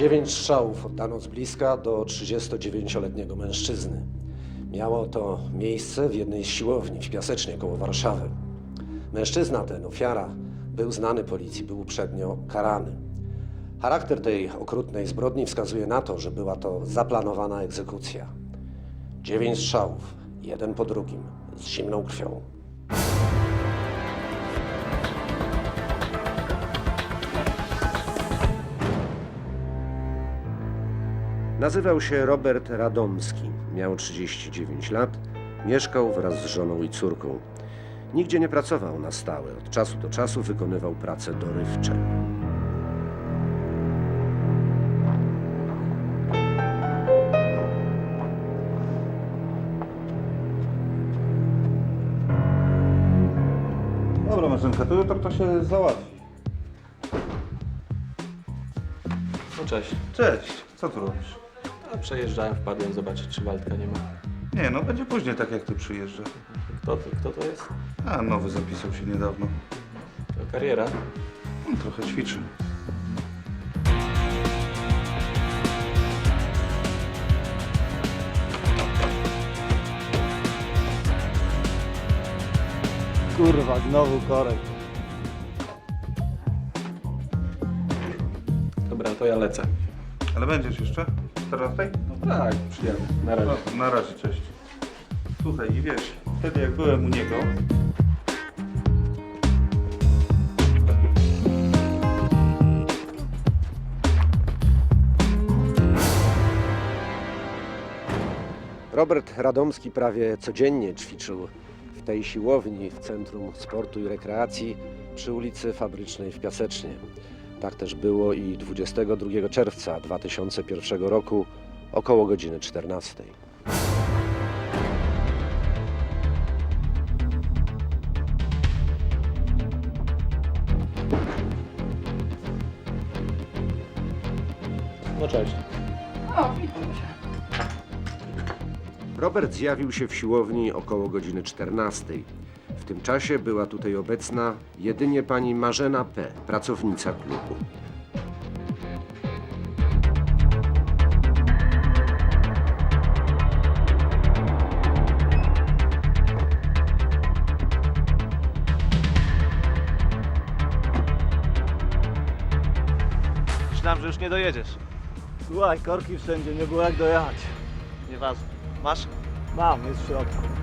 Dziewięć strzałów oddano z bliska do 39-letniego mężczyzny. Miało to miejsce w jednej z siłowni w Piasecznie koło Warszawy. Mężczyzna ten, ofiara, był znany policji, był uprzednio karany. Charakter tej okrutnej zbrodni wskazuje na to, że była to zaplanowana egzekucja. Dziewięć strzałów, jeden po drugim, z zimną krwią. Nazywał się Robert Radomski. Miał 39 lat, mieszkał wraz z żoną i córką. Nigdzie nie pracował na stałe. Od czasu do czasu wykonywał prace dorywcze. Dobra, Marzenka, to jutro to się załatwi. No cześć. Cześć, co tu robisz? A przejeżdżałem, wpadłem zobaczyć, czy Waldka nie ma. Nie, no będzie później tak jak ty przyjeżdżasz. Kto to, kto to jest? A, nowy zapisał się niedawno. To kariera. No, trochę ćwiczy. Kurwa, znowu korek. Dobra, to ja lecę. Ale będziesz jeszcze? 14? No tak, przyjadę. Na razie. No, na razie, cześć. Słuchaj, i wiesz, wtedy jak byłem u niego, Robert Radomski prawie codziennie ćwiczył w tej siłowni w Centrum Sportu i Rekreacji przy ulicy Fabrycznej w Piasecznie. Tak też było i 22 czerwca 2001 roku około godziny 14. No cześć. Robert zjawił się w siłowni około godziny 14. W tym czasie była tutaj obecna jedynie pani Marzena P., pracownica klubu. Myślałem, że już nie dojedziesz. Słuchaj, korki wszędzie, nie było jak dojechać. Nieważne. Masz? Mam, jest w środku.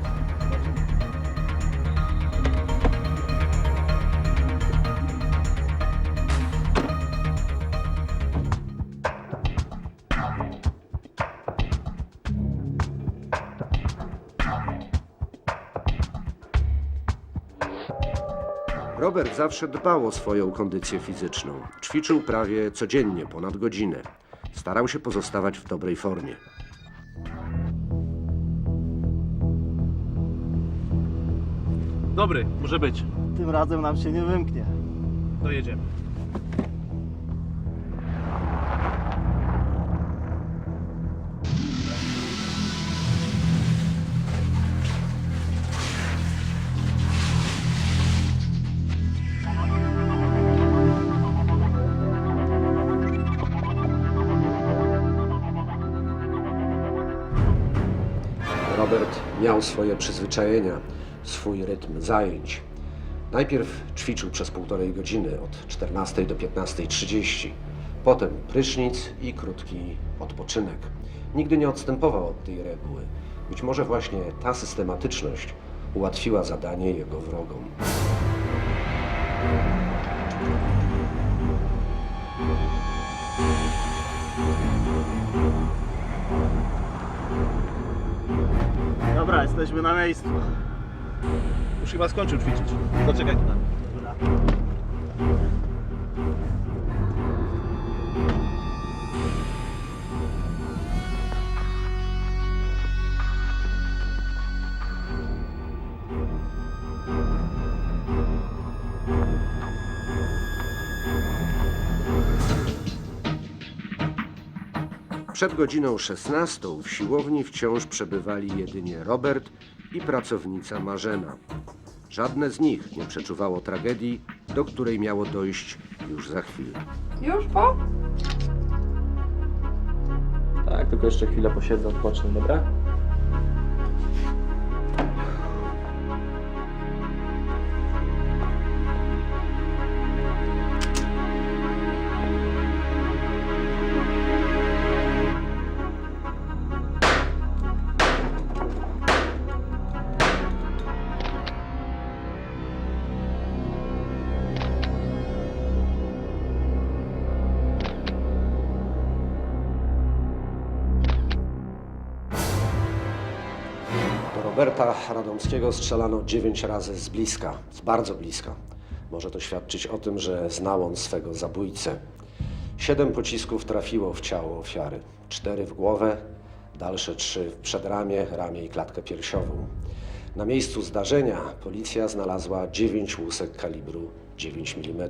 Robert zawsze dbał o swoją kondycję fizyczną. Ćwiczył prawie codziennie, ponad godzinę. Starał się pozostawać w dobrej formie. Dobry, może być. Tym razem nam się nie wymknie. Dojedziemy. Robert miał swoje przyzwyczajenia, swój rytm zajęć. Najpierw ćwiczył przez półtorej godziny od 14 do 15.30, potem prysznic i krótki odpoczynek. Nigdy nie odstępował od tej reguły. Być może właśnie ta systematyczność ułatwiła zadanie jego wrogom. Dobra, jesteśmy na miejscu. Już chyba skończył ćwiczyć. Zaczekaj tu na mnie. Dobra. Przed godziną 16 w siłowni wciąż przebywali jedynie Robert i pracownica Marzena. Żadne z nich nie przeczuwało tragedii, do której miało dojść już za chwilę. Już po? Tak, tylko jeszcze chwilę posiedzę, odpocznę, dobra? Do Roberta Radomskiego strzelano 9 razy z bliska, z bardzo bliska. Może to świadczyć o tym, że znał on swego zabójcę. Siedem pocisków trafiło w ciało ofiary. Cztery w głowę, dalsze trzy w przedramię, ramię i klatkę piersiową. Na miejscu zdarzenia policja znalazła 9 łusek kalibru 9 mm.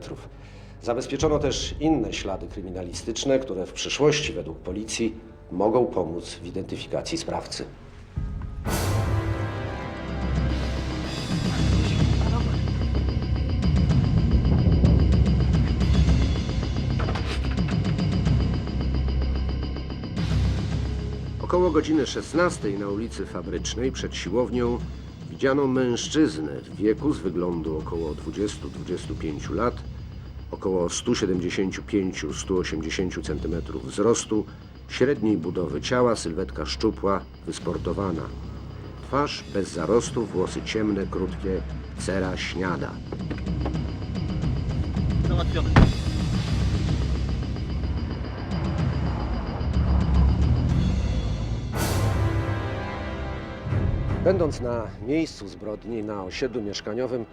Zabezpieczono też inne ślady kryminalistyczne, które w przyszłości według policji mogą pomóc w identyfikacji sprawcy. Około godziny 16 na ulicy Fabrycznej przed siłownią widziano mężczyznę w wieku z wyglądu około 20-25 lat, około 175-180 cm wzrostu, średniej budowy ciała, sylwetka szczupła, wysportowana. Twarz bez zarostu, włosy ciemne, krótkie, cera śniada. Będąc na miejscu zbrodni, na osiedlu mieszkaniowym,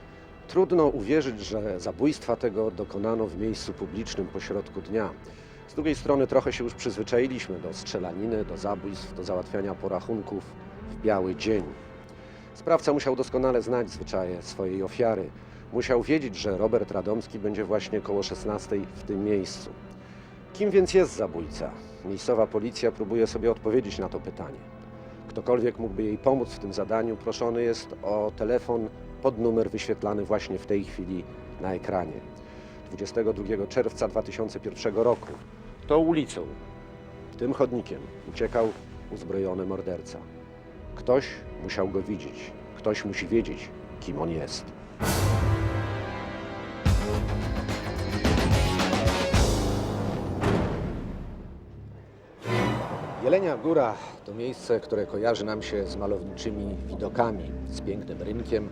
trudno uwierzyć, że zabójstwa tego dokonano w miejscu publicznym pośrodku dnia. Z drugiej strony trochę się już przyzwyczailiśmy do strzelaniny, do zabójstw, do załatwiania porachunków w biały dzień. Sprawca musiał doskonale znać zwyczaje swojej ofiary. Musiał wiedzieć, że Robert Radomski będzie właśnie koło 16 w tym miejscu. Kim więc jest zabójca? Miejscowa policja próbuje sobie odpowiedzieć na to pytanie. Ktokolwiek mógłby jej pomóc w tym zadaniu, proszony jest o telefon pod numer wyświetlany właśnie w tej chwili na ekranie. 22 czerwca 2001 roku tą ulicą, tym chodnikiem uciekał uzbrojony morderca. Ktoś musiał go widzieć, ktoś musi wiedzieć, kim on jest. Jelenia Góra to miejsce, które kojarzy nam się z malowniczymi widokami, z pięknym rynkiem,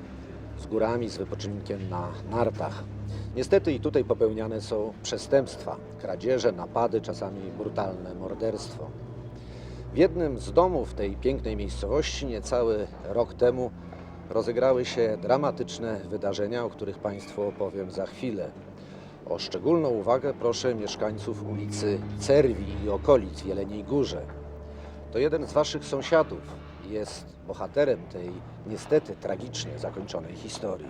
z górami, z wypoczynkiem na nartach. Niestety i tutaj popełniane są przestępstwa, kradzieże, napady, czasami brutalne morderstwo. W jednym z domów tej pięknej miejscowości niecały rok temu rozegrały się dramatyczne wydarzenia, o których Państwu opowiem za chwilę. O szczególną uwagę proszę mieszkańców ulicy Cerwi i okolic w Jeleniej Górze. To jeden z Waszych sąsiadów jest bohaterem tej niestety tragicznie zakończonej historii.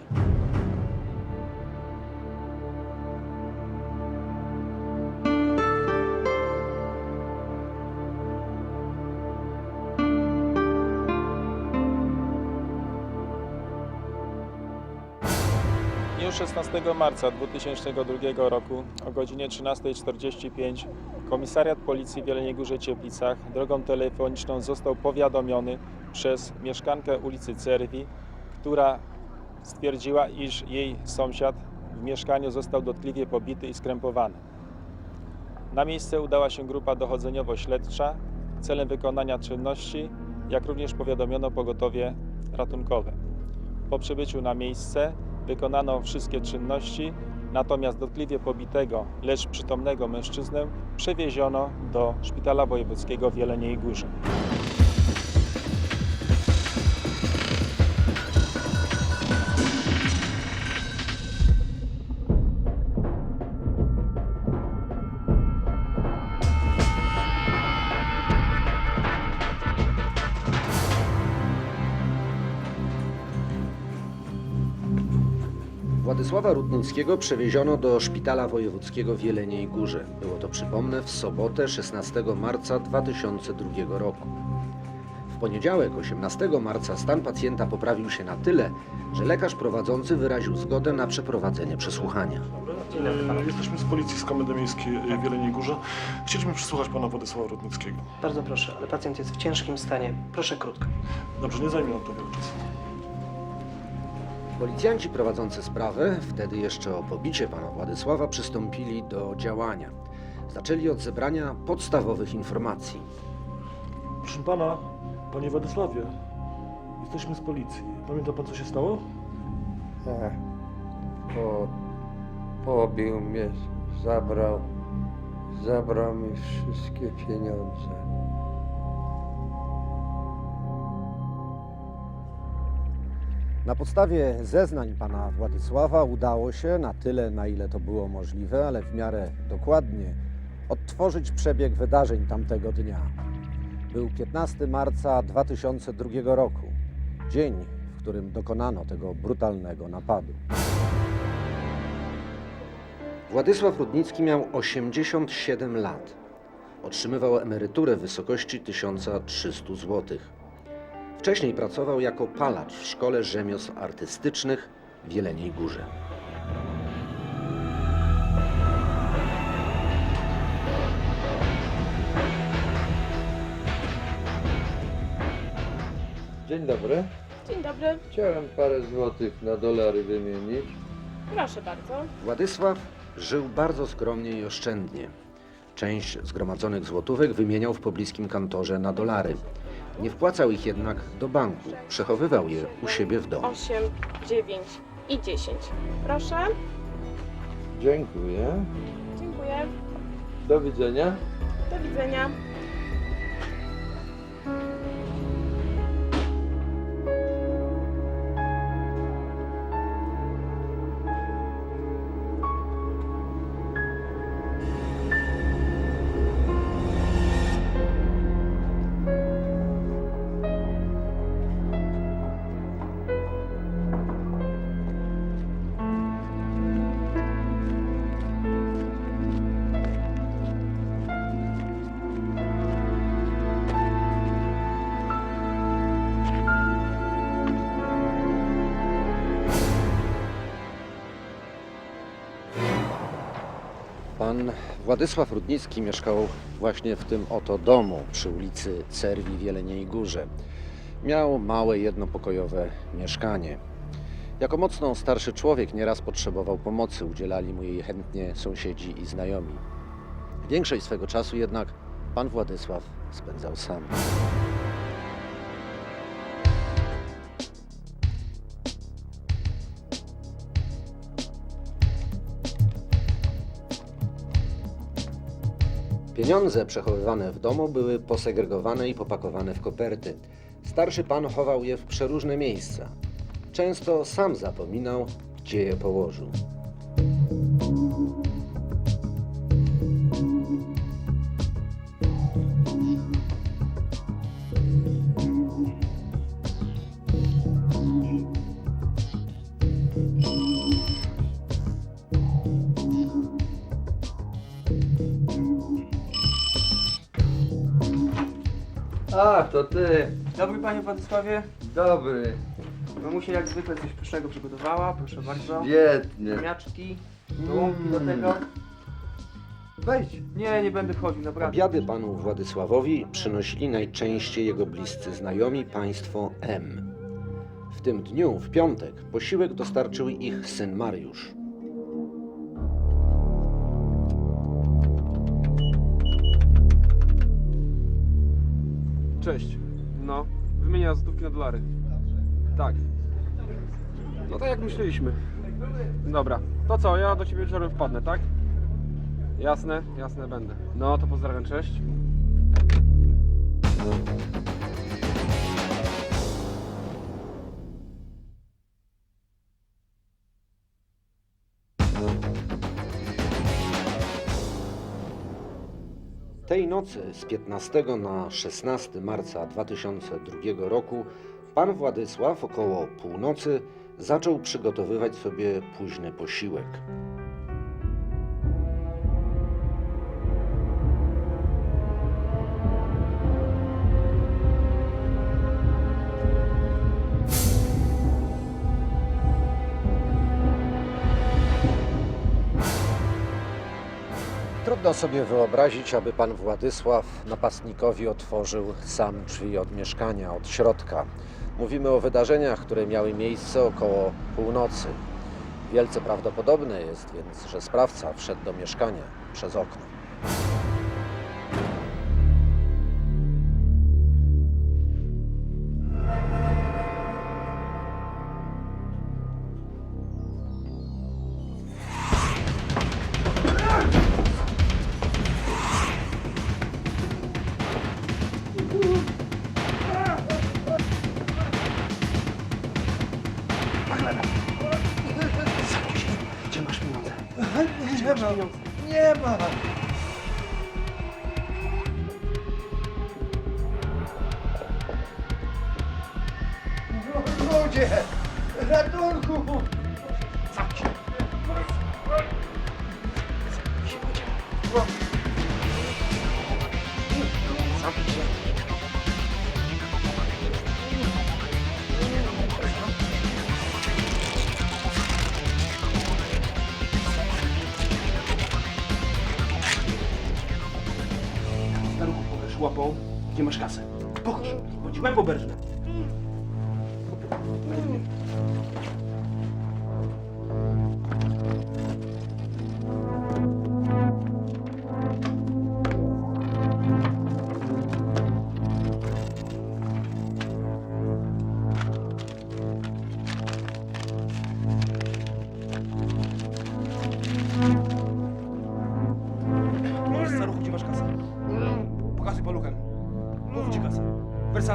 W dniu 16 marca 2002 roku o godzinie 13.45 Komisariat Policji w Jeleniej Górze Cieplicach drogą telefoniczną został powiadomiony przez mieszkankę ulicy Cerwi, która stwierdziła, iż jej sąsiad w mieszkaniu został dotkliwie pobity i skrępowany. Na miejsce udała się grupa dochodzeniowo-śledcza celem wykonania czynności, jak również powiadomiono pogotowie ratunkowe. Po przybyciu na miejsce wykonano wszystkie czynności, natomiast dotkliwie pobitego, lecz przytomnego mężczyznę przewieziono do Szpitala Wojewódzkiego w Jeleniej Górze. Władysława Rudnickiego przewieziono do Szpitala Wojewódzkiego w Jeleniej Górze. Było to, przypomnę, w sobotę 16 marca 2002 roku. W poniedziałek, 18 marca, stan pacjenta poprawił się na tyle, że lekarz prowadzący wyraził zgodę na przeprowadzenie przesłuchania. E, Jesteśmy z policji z Komendy Miejskiej w Jeleniej Górze. Chcieliśmy przesłuchać pana Władysława Rudnickiego. Bardzo proszę, ale pacjent jest w ciężkim stanie. Proszę krótko. Dobrze, nie zajmie nam to wiele czasu. Policjanci prowadzący sprawę, wtedy jeszcze o pobicie pana Władysława, przystąpili do działania. Zaczęli od zebrania podstawowych informacji. Proszę pana, panie Władysławie, jesteśmy z policji. Pamięta pan, co się stało? Tak. Po, pobił mnie, zabrał, zabrał mi wszystkie pieniądze. Na podstawie zeznań pana Władysława udało się, na tyle na ile to było możliwe, ale w miarę dokładnie, odtworzyć przebieg wydarzeń tamtego dnia. Był 15 marca 2002 roku, dzień, w którym dokonano tego brutalnego napadu. Władysław Rudnicki miał 87 lat. Otrzymywał emeryturę w wysokości 1300 złotych. Wcześniej pracował jako palacz w Szkole Rzemiosł Artystycznych w Jeleniej Górze. Dzień dobry. Dzień dobry, Chciałem parę złotych na dolary wymienić. proszę bardzo. Władysław żył bardzo skromnie i oszczędnie. Część zgromadzonych złotówek wymieniał w pobliskim kantorze na dolary. Nie wpłacał ich jednak do banku, przechowywał je u siebie w domu. 8, 9 i 10. Proszę. Dziękuję. Dziękuję. Do widzenia. Do widzenia. Pan Władysław Rudnicki mieszkał właśnie w tym oto domu przy ulicy Cerwi w Jeleniej Górze. Miał małe jednopokojowe mieszkanie. Jako mocno starszy człowiek nieraz potrzebował pomocy, udzielali mu jej chętnie sąsiedzi i znajomi. Większość swego czasu jednak pan Władysław spędzał sam. Pieniądze przechowywane w domu były posegregowane i popakowane w koperty. Starszy pan chował je w przeróżne miejsca. Często sam zapominał, gdzie je położył. To ty. Dobry panie Władysławie. Dobry. Mamusia jak zwykle coś pysznego przygotowała, proszę bardzo. Świetnie. Miaczki, gołąbki do tego. Wejdź. Nie, nie będę wchodził, naprawdę. Obiady panu Władysławowi przynosili najczęściej jego bliscy znajomi państwo M. W tym dniu, w piątek, posiłek dostarczył ich syn Mariusz. Cześć. No, wymienia złotówki na dolary. Tak. No tak jak myśleliśmy. Dobra, to co, ja do ciebie wieczorem wpadnę, tak? Jasne, jasne będę. No to pozdrawiam, cześć. Tej nocy z 15 na 16 marca 2002 roku pan Władysław około północy zaczął przygotowywać sobie późny posiłek. Trudno sobie wyobrazić, aby pan Władysław napastnikowi otworzył sam drzwi od mieszkania, od środka. Mówimy o wydarzeniach, które miały miejsce około północy. Wielce prawdopodobne jest więc, że sprawca wszedł do mieszkania przez okno.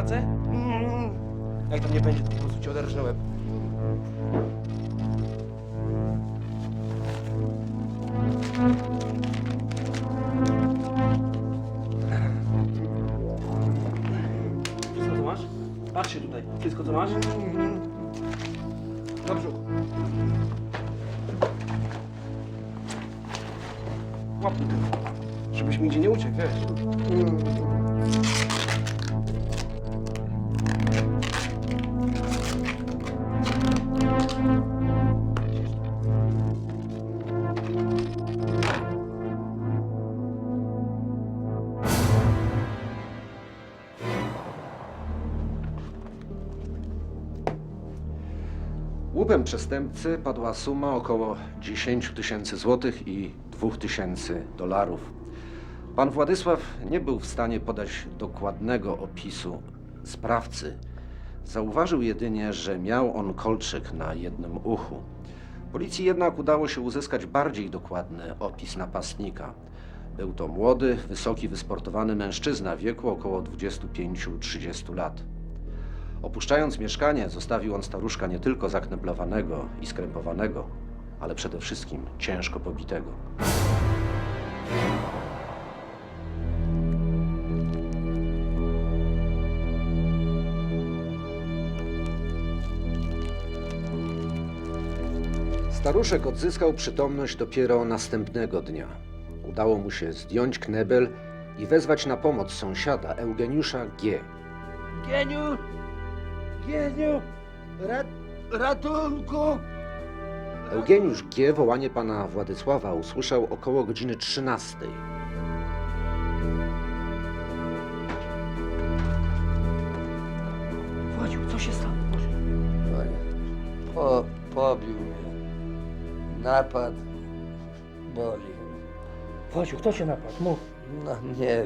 W Wersace? Jak tam nie będzie, to po prostu cię oderżnę łeb. Łupem przestępcy padła suma około 10 tysięcy złotych i 2 tysięcy dolarów. Pan Władysław nie był w stanie podać dokładnego opisu sprawcy. Zauważył jedynie, że miał on kolczyk na jednym uchu. Policji jednak udało się uzyskać bardziej dokładny opis napastnika. Był to młody, wysoki, wysportowany mężczyzna wieku około 25-30 lat. Opuszczając mieszkanie, zostawił on staruszka nie tylko zakneblowanego i skrępowanego, ale przede wszystkim ciężko pobitego. Staruszek odzyskał przytomność dopiero następnego dnia. Udało mu się zdjąć knebel i wezwać na pomoc sąsiada Eugeniusza G. Gieniu! Gieniu! Rat, ratunku! Eugeniusz G. wołanie pana Władysława usłyszał około godziny 13. Władziu, co się stało? Po, pobił mnie. Napad. Boli. Władziu, kto cię napadł? Mów. No nie,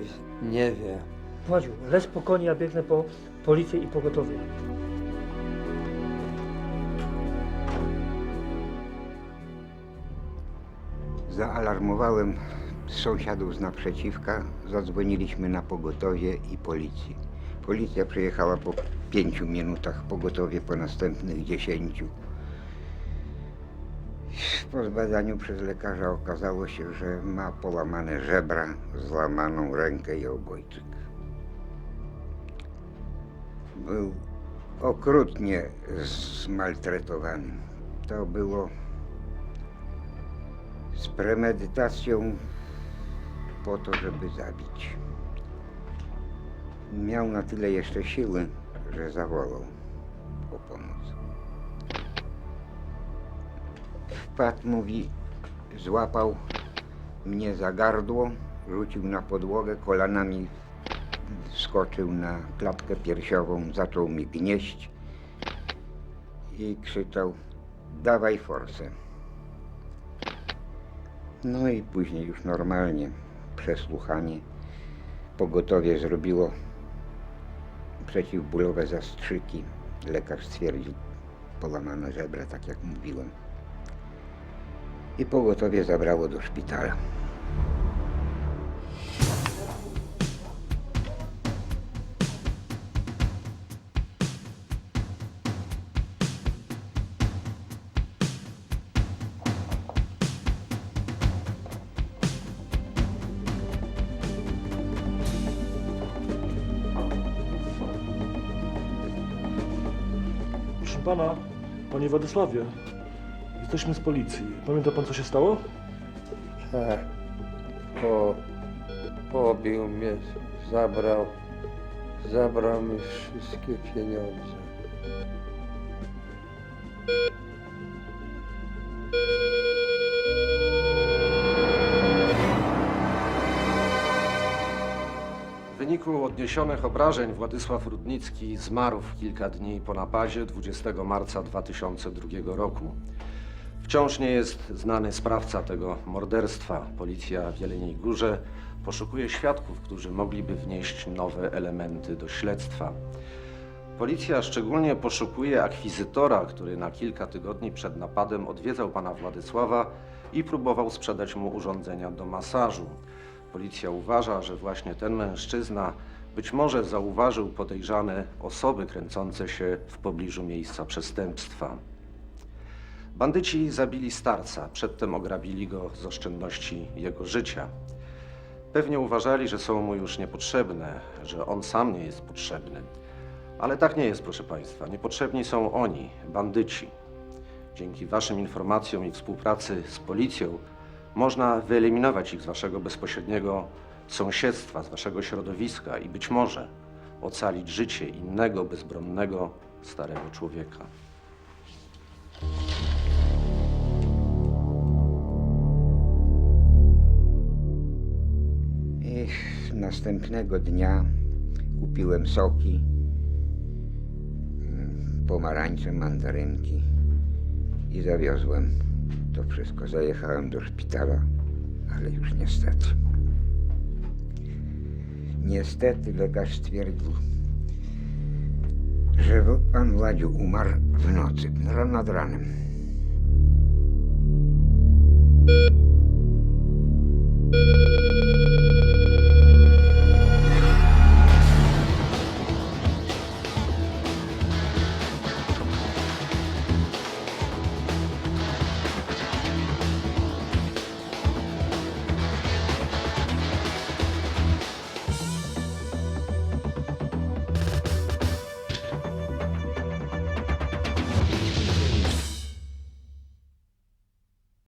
nie wiem. Władziu, leż spokojnie, ja biegnę po policję i pogotowie. Zaalarmowałem sąsiadów z naprzeciwka, zadzwoniliśmy na pogotowie i policję. Policja przyjechała po pięciu minutach, pogotowie po następnych dziesięciu. Po zbadaniu przez lekarza okazało się, że ma połamane żebra, złamaną rękę i obojczyk. Był okrutnie zmaltretowany. To było z premedytacją po to, żeby zabić. Miał na tyle jeszcze siły, że zawołał o pomoc. Wpadł, mówi, złapał mnie za gardło, rzucił na podłogę, kolanami skoczył na klatkę piersiową, zaczął mi gnieść i krzyczał dawaj forsę. No i później już normalnie przesłuchanie. Pogotowie zrobiło przeciwbólowe zastrzyki. Lekarz stwierdził połamane żebra, tak jak mówiłem. I pogotowie zabrało do szpitala. Władysławie, jesteśmy z policji. Pamięta pan, co się stało? Tak. Po, pobił mnie, zabrał, zabrał mi wszystkie pieniądze. Wyniku odniesionych obrażeń Władysław Rudnicki zmarł w kilka dni po napadzie 20 marca 2002 roku. Wciąż nie jest znany sprawca tego morderstwa. Policja w Jeleniej Górze poszukuje świadków, którzy mogliby wnieść nowe elementy do śledztwa. Policja szczególnie poszukuje akwizytora, który na kilka tygodni przed napadem odwiedzał pana Władysława i próbował sprzedać mu urządzenia do masażu. Policja uważa, że właśnie ten mężczyzna być może zauważył podejrzane osoby kręcące się w pobliżu miejsca przestępstwa. Bandyci zabili starca, przedtem ograbili go z oszczędności jego życia. Pewnie uważali, że są mu już niepotrzebne, że on sam nie jest potrzebny. Ale tak nie jest, proszę Państwa. Niepotrzebni są oni, bandyci. Dzięki Waszym informacjom i współpracy z policją można wyeliminować ich z Waszego bezpośredniego sąsiedztwa, z Waszego środowiska i być może ocalić życie innego, bezbronnego, starego człowieka. I następnego dnia kupiłem soki, mm, pomarańcze, mandarynki i zawiozłem to wszystko. Zajechałem do szpitala, ale już niestety. Niestety lekarz stwierdził, że pan Władziu umarł w nocy, nad ranem.